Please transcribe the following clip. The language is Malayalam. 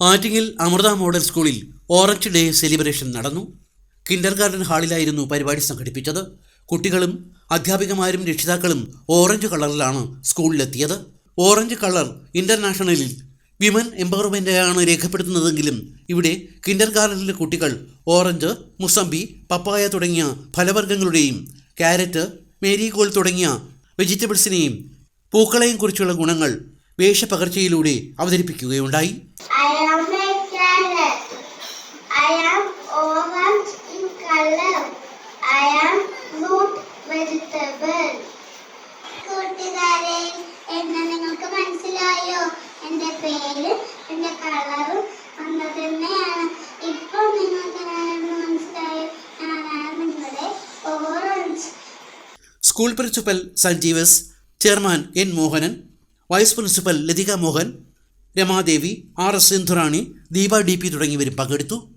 ആറ്റിങ്ങൽ അമൃത മോഡൽ സ്കൂളിൽ ഓറഞ്ച് ഡേ സെലിബ്രേഷൻ നടന്നു. കിൻഡർ ഗാർഡൻ ഹാളിലായിരുന്നു പരിപാടി സംഘടിപ്പിച്ചത്. കുട്ടികളും അധ്യാപികമാരും രക്ഷിതാക്കളും ഓറഞ്ച് കളറിലാണ് സ്കൂളിലെത്തിയത്. ഓറഞ്ച് കളർ ഇന്റർനാഷണലിൽ വിമൻ എംപവർമെന്റാണ് രേഖപ്പെടുത്തുന്നതെങ്കിലും ഇവിടെ കിൻഡർ ഗാർഡനിലെ കുട്ടികൾ ഓറഞ്ച് മുസമ്പി പപ്പായ തുടങ്ങിയ ഫലവർഗങ്ങളുടെയും ക്യാരറ്റ് മേരിഗോൾ തുടങ്ങിയ വെജിറ്റബിൾസിനെയും പൂക്കളെയും കുറിച്ചുള്ള ഗുണങ്ങൾ വേഷപകർച്ചയിലൂടെ അവതരിപ്പിക്കുകയുണ്ടായി. Vegetable. കൂട്ടുകാരെ എന്നാ നിങ്ങൾക്ക് മനസ്സിലായോ? എന്റെ പേര് എന്റെ കളറും ഒന്ന് തന്നെയാണ്. ഇപ്പോൾ നിങ്ങൾക്ക് മനസ്സിലായോ? ഞാനാണ് നിങ്ങളുടെ orange. School principal Sanjeevas chairman N Mohanan vice principal Lathika Mohan Ramadevi R S Sindhurani Deepa D P തുടങ്ങിയവരും പങ്കെടുത്തു.